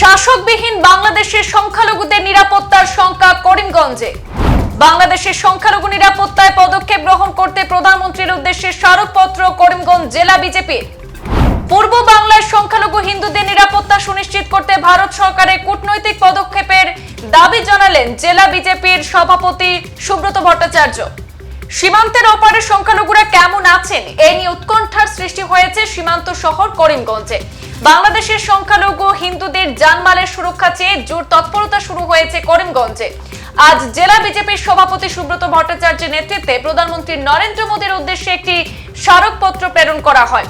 শাসকবিহীন বাংলাদেশের সংখ্যালঘুদের নিরাপত্তার শঙ্কা করিমগঞ্জে। বাংলাদেশের সংখ্যালঘু নিরাপত্তায় পদক্ষেপ গ্রহণ করতে প্রধানমন্ত্রীর উদ্দেশ্যে স্মারকপত্র করিমগঞ্জ জেলা বিজেপির। পূর্ব বাংলার সংখ্যালঘু হিন্দুদের নিরাপত্তা সুনিশ্চিত করতে ভারত সরকারের কূটনৈতিক পদক্ষেপের দাবি জানালেন জেলা বিজেপির সভাপতি সুব্রত ভট্টাচার্য। সীমান্তের ওপারে সংখ্যালঘুরা কেমন আছেন? এই নিয়ে উৎকণ্ঠার সৃষ্টি হয়েছে সীমান্ত শহর করিমগঞ্জে। বাংলাদেশের সংখ্যালঘু হিন্দুদের জানমালের সুরক্ষা চেয়ে জোর তৎপরতা শুরু হয়েছে করিমগঞ্জে। আজ জেলা বিজেপির সভাপতি সুব্রত ভট্টাচার্যের নেতৃত্বে প্রধানমন্ত্রী নরেন্দ্র মোদীর উদ্দেশ্যে একটি স্মারকপত্র প্রেরণ করা হয়।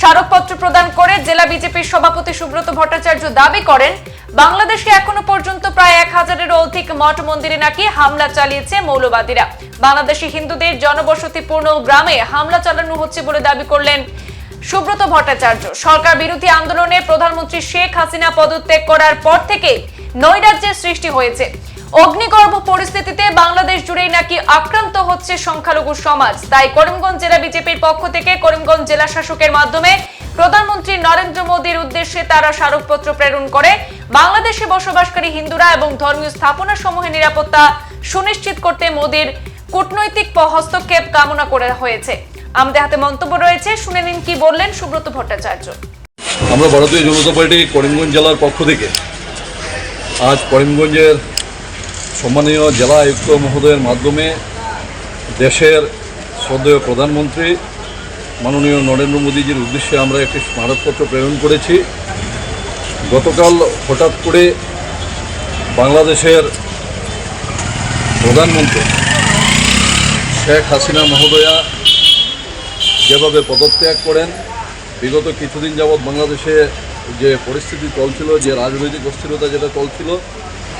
স্মারকপত্র প্রদান করে জেলা বিজেপির সভাপতি সুব্রত ভট্টাচার্য দাবি করেন, বাংলাদেশে এখনও পর্যন্ত প্রায় এক হাজারেরও অধিক মঠ মন্দিরে নাকি হামলা চালিয়েছে মৌলবাদীরা। বাংলাদেশি হিন্দুদের জনবসতিপূর্ণ গ্রামে হামলা চালানো হচ্ছে বলে দাবি করলেন সুব্রত ভট্টাচার্য। সরকার বিরোধী আন্দোলনে প্রধানমন্ত্রী শেখ হাসিনা পদত্যাগ করার পর থেকে নৈরাজ্যের সৃষ্টি হয়েছে। অগ্নিগর্ভ পরিস্থিতিতে বাংলাদেশ জুড়েই নাকি আক্রান্ত হচ্ছে সংখ্যালঘু সমাজ। তাই করিমগঞ্জ জেলা বিজেপির পক্ষ থেকে করিমগঞ্জ জেলা শাসকের মাধ্যমে প্রধানমন্ত্রী নরেন্দ্র মোদীর উদ্দেশ্যে তারা স্মারকপত্র প্রেরণ করে। বাংলাদেশে বসবাসকারী হিন্দুরা এবং ধর্মীয় স্থাপনা সমূহের নিরাপত্তা সুনিশ্চিত করতে মোদীর কূটনৈতিক হস্তক্ষেপ কামনা করা হয়েছে। আমাদের হাতে মন্তব্য রয়েছে। শুনে নিন কি বললেন সুব্রত ভট্টাচার্য। আমরা ভারতীয় জনতা পার্টি করিমগঞ্জ জেলার পক্ষ থেকে আজ করিমগঞ্জের সম্মানীয় জেলা আয়ুক্ত মহোদয়ের মাধ্যমে দেশের শ্রদ্ধেয় প্রধানমন্ত্রী মাননীয় নরেন্দ্র মোদীজির উদ্দেশ্যে আমরা একটি স্মারকপত্র প্রেরণ করেছি। গতকাল হঠাৎ করে বাংলাদেশের প্রধানমন্ত্রী শেখ হাসিনা মহোদয়া যেভাবে পদত্যাগ করেন, বিগত কিছুদিন যাবৎ বাংলাদেশে যে পরিস্থিতি চলছিল, যে রাজনৈতিক অস্থিরতা যেটা চলছিল,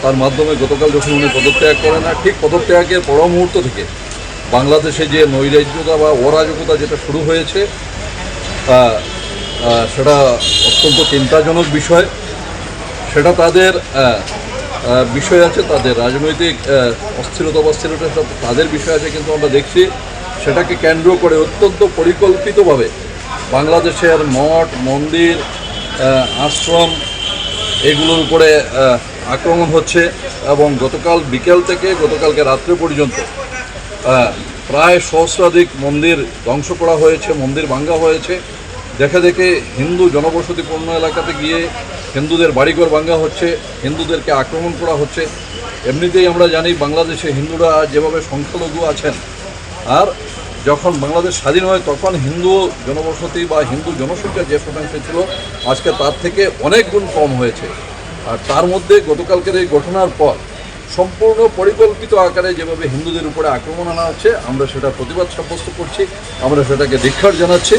তার মাধ্যমে গতকাল যখন উনি পদত্যাগ করেন, আর ঠিক পদত্যাগের পর মুহূর্ত থেকে বাংলাদেশে যে নৈরাজ্যতা বা অরাজকতা যেটা শুরু হয়েছে সেটা অত্যন্ত চিন্তাজনক বিষয়। সেটা তাদের বিষয় আছে, তাদের রাজনৈতিক অস্থিরতা অস্থিরতা তাদের বিষয় আছে, কিন্তু আমরা দেখছি সেটাকে কেন্দ্র করে অত্যন্ত পরিকল্পিতভাবে বাংলাদেশের মঠ, মন্দির আশ্রম এগুলোর উপরে আক্রমণ হচ্ছে এবং গতকাল বিকেল থেকে গতকালকে রাত্রে পর্যন্ত প্রায় সহস্রাধিক মন্দির ধ্বংস করা হয়েছে, মন্দির ভাঙ্গা হয়েছে। দেখে দেখে হিন্দু জনবসতিপূর্ণ এলাকাতে গিয়ে হিন্দুদের বাড়িঘর ভাঙ্গা হচ্ছে, হিন্দুদেরকে আক্রমণ করা হচ্ছে। এমনিতেই আমরা জানি বাংলাদেশে হিন্দুরা যেভাবে সংখ্যালঘু আছেন, আর যখন বাংলাদেশ স্বাধীন হয়, তখন হিন্দু জনবসতি বা হিন্দু জনসংখ্যা যে শতাংশে ছিল, আজকে তার থেকে অনেক গুণ কম হয়েছে। আর তার মধ্যে গতকালকের এই ঘটনার পর সম্পূর্ণ পরিকল্পিত আকারে যেভাবে হিন্দুদের উপরে আক্রমণ আনা হচ্ছে, আমরা সেটা প্রতিবাদ সাব্যস্ত করছি, আমরা সেটাকে ধিক্ষার জানাচ্ছি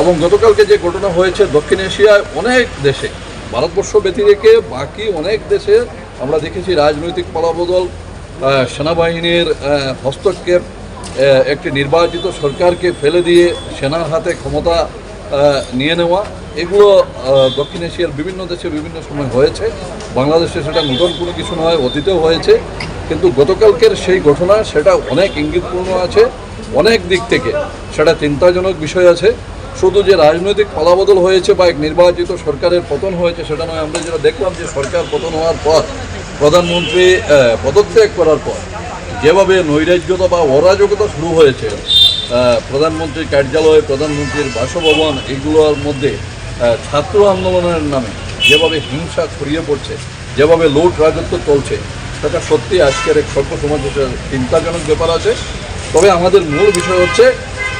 এবং গতকালকে যে ঘটনা হয়েছে, দক্ষিণ এশিয়ায় অনেক দেশে, ভারতবর্ষ ব্যতিরেকে বাকি অনেক দেশে আমরা দেখেছি রাজনৈতিক ফলাবদল সেনাবাহিনীর হস্তক্ষেপ একটি নির্বাচিত সরকারকে ফেলে দিয়ে সেনার হাতে ক্ষমতা নিয়ে নেওয়া, এগুলো দক্ষিণ এশিয়ার বিভিন্ন দেশে বিভিন্ন সময় হয়েছে। বাংলাদেশে সেটা নতুন কোনো কিছু নয়, অতীতেও হয়েছে। কিন্তু গতকালকের সেই ঘটনা, সেটা অনেক ইঙ্গিতপূর্ণ আছে, অনেক দিক থেকে। সেটা চিন্তাজনক বিষয় আছে। শুধু যে রাজনৈতিক ফলাবদল হয়েছে বা এক নির্বাচিত সরকারের পতন হয়েছে, সেটা নয়। আমরা যেটা দেখলাম যে সরকার পতন হওয়ার পর, প্রধানমন্ত্রী পদত্যাগ করার পর যেভাবে নৈরাজ্যতা বা অরাজকতা শুরু হয়েছে প্রধানমন্ত্রীর কার্যালয়, প্রধানমন্ত্রীর বাসভবন, এগুলোর মধ্যে ছাত্র আন্দোলনের নামে যেভাবে হিংসা ছড়িয়ে পড়ছে, যেভাবে লুট রাজত্ব চলছে, সেটা সত্যি আজকের এক স্বল্প সমাজের চিন্তাজনক ব্যাপার আছে। তবে আমাদের মূল বিষয় হচ্ছে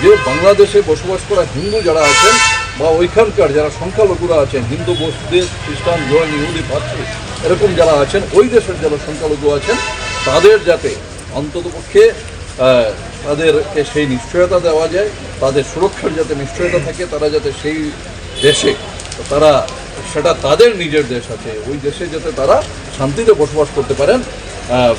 যে বাংলাদেশে বসবাস করা হিন্দু যারা আছেন বা ওইখানকার যারা সংখ্যালঘুরা আছেন, হিন্দু বস্তুদের খ্রিস্টান, জৈন, ইহুদি, পার্সি, এরকম যারা আছেন, ওই দেশের যারা সংখ্যালঘু আছেন, তাদের যাতে অন্ততপক্ষে তাদেরকে সেই নিশ্চয়তা দেওয়া যায়, তাদের সুরক্ষার যাতে নিশ্চয়তা থাকে, তারা যাতে সেই দেশে, তারা, সেটা তাদের নিজের দেশ আছে, ওই দেশে যাতে তারা শান্তিতে বসবাস করতে পারেন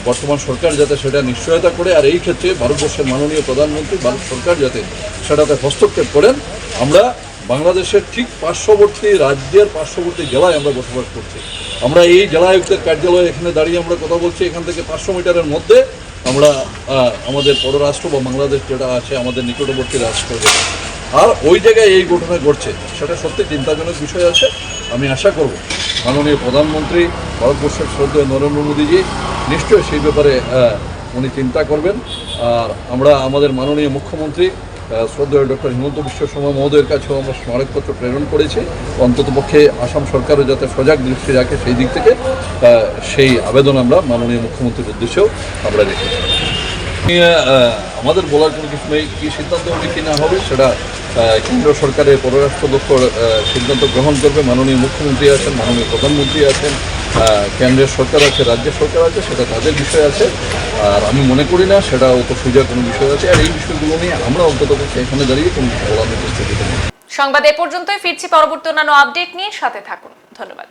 বর্তমান সরকার যাতে সেটা নিশ্চয়তা করে, আর এই ক্ষেত্রে ভারতবর্ষের মাননীয় প্রধানমন্ত্রী, ভারত সরকার যাতে সেটাতে হস্তক্ষেপ করেন, আমরা বাংলাদেশের ঠিক পার্শ্ববর্তী রাজ্যের পার্শ্ববর্তী জেলায় আমরা বসবাস করছি। আমরা এই জেলা আয়ুক্তের কার্যালয়ে এখানে দাঁড়িয়ে আমরা কথা বলছি, এখান থেকে পাঁচশো মিটারের মধ্যে আমরা আমাদের পররাষ্ট্র বা বাংলাদেশ যেটা আছে, আমাদের নিকটবর্তী রাষ্ট্র আর ওই জায়গায় এই ঘটনা ঘটছে, সেটা সত্যি চিন্তাজনক বিষয় আছে। আমি আশা করব মাননীয় প্রধানমন্ত্রী, ভারতবর্ষের শ্রদ্ধেয় নরেন্দ্র মোদীজি, নিশ্চয়ই সেই ব্যাপারে উনি চিন্তা করবেন। আর আমরা আমাদের মাননীয় মুখ্যমন্ত্রী শ্রদ্ধেয় ডক্টর হিমন্ত বিশ্ব শর্মা মহোদয়ের কাছেও আমরা স্মারকপত্র প্রেরণ করেছি। অন্ততপক্ষে আসাম সরকারও যাতে সজাগ দৃষ্টি রাখে সেই দিক থেকে সেই আবেদন আমরা মাননীয় মুখ্যমন্ত্রীর উদ্দেশ্যেও আমরা রেখেছি। আমাদের বলার কোনো কিছু নেই, কী সিদ্ধান্ত হবে, কি না হবে, সেটা কেন্দ্র সরকারের পররাষ্ট্র দপ্তর সিদ্ধান্ত গ্রহণ করবে। মাননীয় মুখ্যমন্ত্রী আছেন, মাননীয় প্রধানমন্ত্রী আছেন কেন্দ্রের সরকার আছে, রাজ্যের সরকার আছে, সেটা তাদের বিষয় আছে। আর আমি মনে করি না, সেটা অত সোজা কোনো বিষয় আছে। আর এই বিষয়গুলো নিয়ে আমরা অন্তত এখানে দাঁড়িয়ে কোনো বলার সংবাদ এ পর্যন্তই, ফিরছি পরবর্তী অন্যান্য আপডেট নিয়ে, সাথে থাকুন। ধন্যবাদ।